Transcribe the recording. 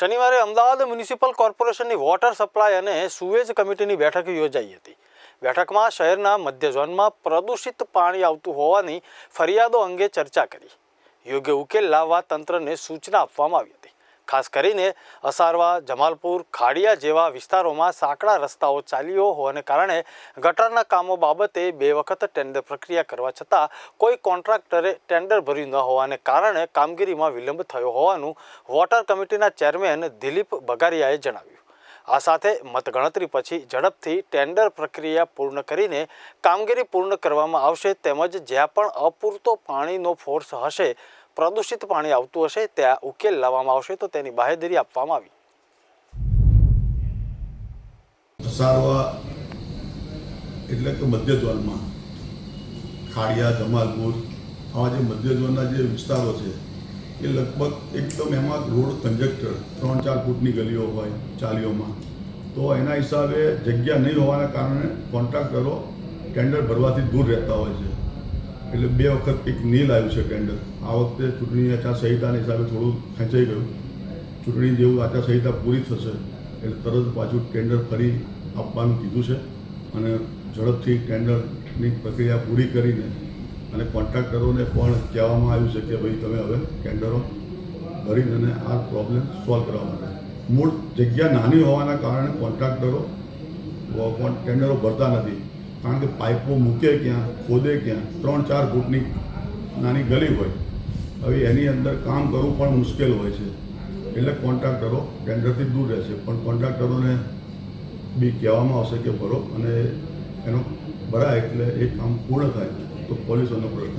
શનિવારે અમદાવાદ મ્યુનિસિપલ કોર્પોરેશનની water supply અને સુએજ કમિટીની બેઠક યોજાઈ હતી. બેઠકમાં શહેરના મધ્ય ઝોનમાં પ્રદૂષિત પાણી આવતું હોવાની ફરિયાદો અંગે ચર્ચા કરી. યોગ્ય ઉકેલ લાવવા તંત્રને સૂચના આપવામાં આવી હતી. ખાસ કરીને અસારવા, જમાલપુર, ખાડિયા જેવા વિસ્તારોમાં સાંકડા રસ્તાઓ ચાલ્યો હોવાને કારણે ગટરના કામો બાબતે બે વખત ટેન્ડર પ્રક્રિયા કરવા છતાં કોઈ કોન્ટ્રાક્ટરે ટેન્ડર ભર્યું ન હોવાને કારણે કામગીરીમાં વિલંબ થયો હોવાનું વોટર કમિટીના ચેરમેન દિલીપ બગારિયાએ જણાવ્યું. આ સાથે મતગણતરી પછી ઝડપથી ટેન્ડર પ્રક્રિયા પૂર્ણ કરીને કામગીરી પૂર્ણ કરવામાં આવશે તેમજ જ્યાં પણ અપૂરતો પાણીનો ફોર્સ હશે પ્રદૂષિત પાણી આવતું હશે, ત્યાં ઉકેલ લાવવામાં આવશે, તો તેની બાહેધરી આપવામાં આવી. સારવા એટલે કે મધ્ય ઝોનમાં ખાડિયા, જમાલપુર, આવા જે મધ્ય ઝોનના જે વિસ્તારો છે, એ લગભગ એકદમ એમાં રોડ કંજક્ટર ત્રણ ચાર ફૂટની ગલીઓ હોય, ચાલીઓમાં. તો એના હિસાબે જગ્યા નહીં હોવાના કારણે કોન્ટ્રાક્ટરો ટેન્ડર ભરવાથી દૂર રહેતા હોય છે. એટલે બે વખત કંઈક નીલ આવ્યું છે ટેન્ડર આ વખતે ચૂંટણી આચારસંહિતાના હિસાબે થોડું ખેંચાઈ ગયું. ચૂંટણી જેવું આચારસંહિતા પૂરી થશે એટલે તરત પાછું ટેન્ડર ફરી આપવાનું કીધું છે. અને ઝડપથી ટેન્ડરની પ્રક્રિયા પૂરી કરીને અને કોન્ટ્રાક્ટરોને પણ કહેવામાં આવ્યું છે કે ભાઈ તમે હવે ટેન્ડરો ભરીને અને આ પ્રોબ્લેમ સોલ્વ કરવા માટે. મૂળ જગ્યા નાની હોવાના કારણે કોન્ટ્રાક્ટરો ટેન્ડરો ભરતા નથી. કારણ કે પાઇપો મૂકે ક્યાં, ખોદે ક્યાં, ત્રણ ચાર ફૂટની નાની ગલી હોય. હવે એની અંદર કામ કરવું પણ મુશ્કેલ હોય છે. એટલે કોન્ટ્રાક્ટરો ટેન્ડરથી દૂર રહેશે પણ કોન્ટ્રાક્ટરોને બી કહેવામાં આવશે કે ભરો અને એનો ભરાય એટલે એ કામ પૂર્ણ થાય. તો પોલીસોનો પ્રશ્ન